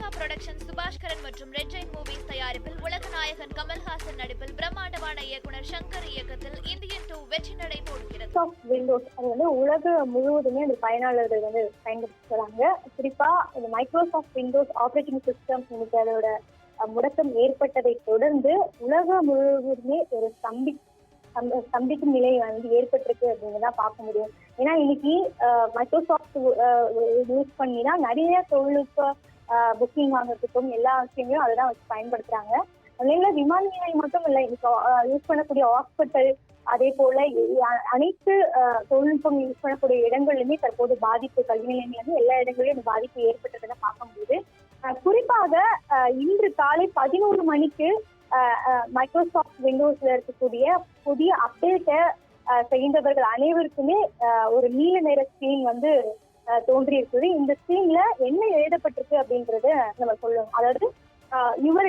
Lyca production Subaskaran மற்றும் red Jain movies தயாரிப்பில் உலக நாயகன் கமல்ஹாசன் நடிப்பில் பிரம்மாண்டமான இயக்குனர் சங்கர் இயக்கத்தில் இந்தியன் டூ வெற்றி நடை போடுகிறது. விண்டோஸ் அது வந்து உலக முழுவதுமே அந்த பயனாளர்கள் வந்து பயன்படுத்துறாங்க. குறிப்பா இந்த மைக்ரோசாஃப்ட் விண்டோஸ் ஆப்ரேட்டிங் சிஸ்டம் இன்னைக்கு அதோட முடக்கம் ஏற்பட்டதை தொடர்ந்து உலகம் முழுவதுமே ஒரு ஸ்தம்பி ஸ்தம்ப- ஸ்தம்பிக்கும் நிலை வந்து ஏற்பட்டிருக்கு அப்படிங்கிறத பார்க்க முடியும். ஏன்னா இன்னைக்கு மைக்ரோசாஃப்ட் யூஸ் பண்ணி தான் நிறைய தொழில்நுட்ப புக்கிங் வாங்குறதுக்கும் எல்லா விஷயங்களும் அதை தான் வச்சு பயன்படுத்துறாங்க. அதனால விமான நிலையம் மட்டும் இல்லை இப்போ யூஸ் பண்ணக்கூடிய ஹாஸ்பிட்டல் அதே போல அனைத்து தொழில்நுட்பம் யூஸ் பண்ணக்கூடிய இடங்கள்லுமே தற்போது பாதிப்பு கல்வி நிலையங்கள்லேருந்து எல்லா இடங்களிலும் இந்த பாதிப்பு ஏற்பட்டதை பார்க்க முடியுது குறிப்பாக இன்று காலை பதினோரு மணிக்கு மைக்ரோசாஃப்ட் விண்டோஸ்ல இருக்கக்கூடிய புதிய அப்டேட்டை செய்கின்றவர்கள் அனைவருக்குமே ஒரு நீல நிற ஸ்கிரீன் வந்து தோன்றி இருக்குது இந்த ஸ்கிரீன்ல என்ன எழுதப்பட்டிருக்கு அப்படின்றத நம்ம சொல்லணும். அதாவது your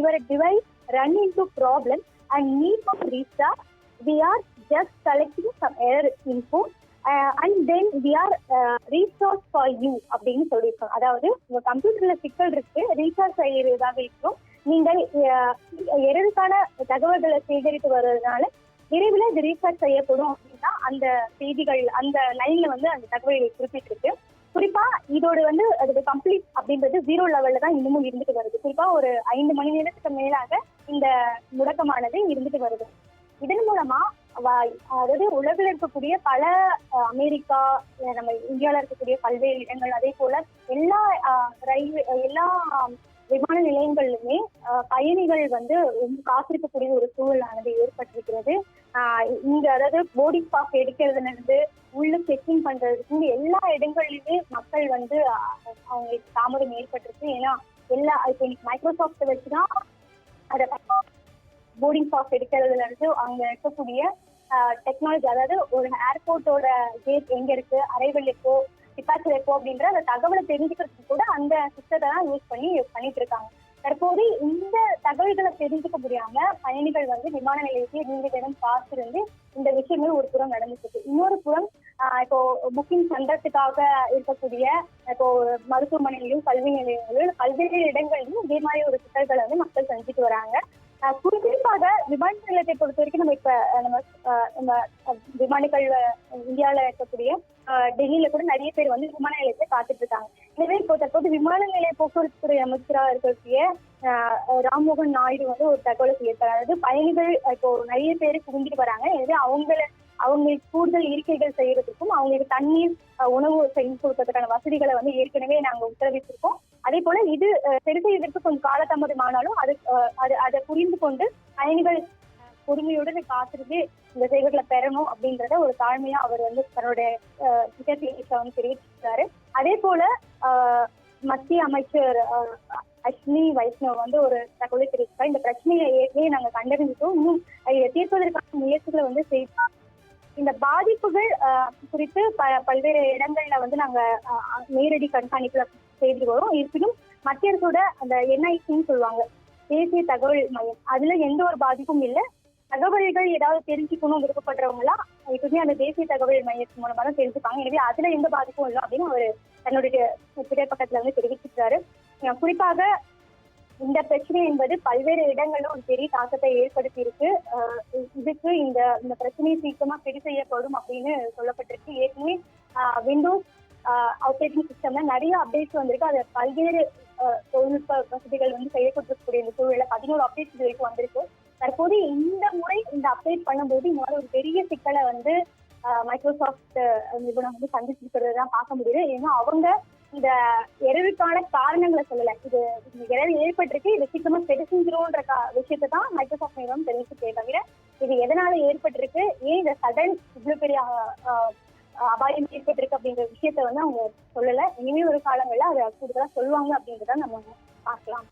your device run in to problem and need of restart we are just collecting some error info and then we are recharge for you அப்படின்னு சொல்லியிருக்கோம். அதாவது உங்க கம்ப்யூட்டர்ல சிக்கல் இருக்கு ரீசார்ஜ் செய்யறதாக இருக்கும். நீங்கள் எரருக்கான தகவல்களை சேகரித்து வருவதனால விரைவில் இது ரீசார்ஜ் செய்யப்படும் அப்படின்னா அந்த செய்திகள் அந்த லைன்ல வந்து அந்த தகவல்கள் குறிப்பிட்டிருக்கு. குறிப்பா இதோட வந்து அதோட கம்ப்ளீட் அப்படின்றது ஜீரோ லெவல்ல தான் இன்னமும் இருந்துட்டு வருது. குறிப்பா ஒரு ஐந்து மணி நேரத்துக்கு மேலாக இந்த முடக்கமானது இருந்துட்டு வருது. இதன் மூலமா வ- அதாவது உலகில் இருக்கக்கூடிய பல அஹ், அமெரிக்கா நம்ம இந்தியாவில் இருக்கக்கூடிய பல்வேறு இடங்கள் அதே போல எல்லா ரயில்வே எல்லா விமான நிலையங்களிலுமே பயணிகள் வந்து ரொம்ப காத்திருக்கக்கூடிய ஒரு சூழலானது ஏற்பட்டிருக்கிறது. இங்க அதாவது போர்டிங் பாஸ் எடுக்கிறதுல இருந்து உள்ள செக்கிங் பண்றதுக்கு இங்க எல்லா இடங்கள்லயுமே மக்கள் வந்து அவங்களுக்கு தாமதம் ஏற்பட்டிருக்கு. ஏன்னா எல்லா இப்போ இன்னைக்கு மைக்ரோசாஃப்ட் வச்சுதான் அதை போர்டிங் பாஸ் எடுக்கிறதுல இருந்து அங்க இருக்கக்கூடிய டெக்னாலஜி அதாவது ஒரு ஏர்போர்ட்டோட கேட் எங்க இருக்கு அரைவல் எப்போ டிபாச்சர் இருக்கோ அப்படின்ற அந்த தகவலை தெரிஞ்சுக்கிறதுக்கு கூட அந்த சிஸ்டத்தை தான் யூஸ் பண்ணி பண்ணிட்டு இருக்காங்க. தற்போது இந்த தகவல்களை தெரிஞ்சுக்க முடியாம பயணிகள் வந்து விமான நிலையத்தில் நீண்ட நேரம் காத்திருந்து இந்த விஷயங்கள் ஒரு புறம் நடந்துட்டு இன்னொரு புறம் இப்போ புக்கிங் பண்றதுக்காக இருக்கக்கூடிய இப்போ மருத்துவமனையிலும் கல்வி நிலையங்களிலும் பல்வேறு இடங்களிலும் இதே மாதிரி ஒரு சிக்கல்களை வந்து மக்கள் செஞ்சுட்டு வராங்க. குறிப்பாக விமான நிலையத்தை பொறுத்த வரைக்கும் நம்ம இப்ப நம்ம நம்ம விமானிகள் இந்தியாவில இருக்கக்கூடிய டெல்லியில கூட நிறைய பேர் வந்து விமான நிலையத்தை காத்துட்டு இருக்காங்க எனவே இப்போ தற்போது விமான நிலைய போக்குவரத்து துறை அமைச்சராக இருக்கக்கூடிய ஆஹ் ராம்மோகன் நாயுடு வந்து ஒரு தகவலை சொல்லியிருக்காரு அதாவது பயணிகள் இப்போ நிறைய பேர் குவிந்துட்டு வராங்க. எனவே அவங்கள அவங்களுக்கு கூடுதல் இருக்கைகள் செய்யறதுக்கும் அவங்களுக்கு தண்ணீர் உணவு செய்து கொடுக்கறதுக்கான வசதிகளை வந்து ஏற்கனவே நாங்க உத்தரவிட்டிருக்கோம். அதே போல இது சரி செய்வதற்கு கொஞ்சம் காலதாமதமானாலும் அது அது அதை புரிந்து கொண்டு பயணிகள் பொறுமையுடன் காத்திருந்து இந்த செய்திகளை பெறணும் அப்படின்றத ஒரு தாழ்மையா அவர் வந்து தன்னுடைய வந்து தெரிவிச்சிருக்காரு. அதே போல மத்திய அமைச்சர் அஸ்வினி வைஷ்ணவ் வந்து ஒரு தகவலை தெரிவித்தார் இந்த பிரச்சனையை ஏற்கனவே நாங்க கண்டறிஞ்சிட்டோம். இன்னும் இதை தீர்ப்பதற்கான முயற்சிகளை வந்து செய்தோம் இந்த பாதிப்புகள் குறித்து பல்வேறு இடங்கள்ல வந்து நாங்க நேரடி கண்காணிப்புல செய்து வரோம். இருப்பினும் மத்திய அரசோட அந்த என்ஐசின்னு சொல்லுவாங்க. தேசிய தகவல் மையம். அதுல எந்த ஒரு பாதிப்பும் இல்லை. தகவல்கள் ஏதாவது தெரிஞ்சுக்கணும் விருப்பப்படுறவங்க எல்லாம் எப்பவுமே அந்த தேசிய தகவல் மையத்தின் மூலமா தான் தெரிஞ்சுப்பாங்க. எனவே அதுல எந்த பாதிப்பும் இல்லை அப்படின்னு அவர் தன்னுடைய ட்விட்டர் பக்கத்துல வந்து தெரிவிச்சிருக்காரு. குறிப்பாக இந்த பிரச்சனை என்பது பல்வேறு இடங்களிலும் ஒரு பெரிய தாக்கத்தை ஏற்படுத்தி இருக்கு இதுக்கு இந்த இந்த பிரச்சனை சீக்கிரமா சரி செய்யப்படும் அப்படின்னு சொல்லப்பட்டிருக்கு. ஏற்கனவே விண்டோஸ் ஆப்ரேட்டிங் சிஸ்டம்ல நிறைய அப்டேட்ஸ் வந்திருக்கு. அது பல்வேறு தொழில்நுட்ப வசதிகள் வந்து செய்யப்பட்டிருக்கக்கூடிய இந்த சூழல பதினோரு அப்டேட்ஸ் இது வரைக்கும் வந்திருக்கு. தற்போது இந்த முறை இந்த அப்டேட் பண்ணும்போது இந்த மாதிரி ஒரு பெரிய சிக்கலை வந்து மைக்ரோசாஃப்ட் நிறுவனம் வந்து சந்திச்சிருக்கிறது தான் பார்க்க முடியுது. ஏன்னா அவங்க இந்த எரருக்கான காரணங்களை சொல்லல. இது இந்த எரர் ஏற்பட்டிருக்கு இது சீக்கிரமா சரி செஞ்சிரும்ன்ற விஷயத்தை தான் மைக்ரோசாஃப்ட் நிறுவனம் தெரிவிச்சிருக்கே தவிர இது எதனால ஏற்பட்டிருக்கு ஏன் இந்த சடன் இவ்வளவு பெரிய அபாயம் ஏற்பட்டிருக்கு அப்படிங்கிற விஷயத்த வந்து அவங்க சொல்லல. இனிமே ஒரு காலங்கள்ல அதை கூடுதலா சொல்லுவாங்க அப்படின்றத நம்ம பார்க்கலாம்.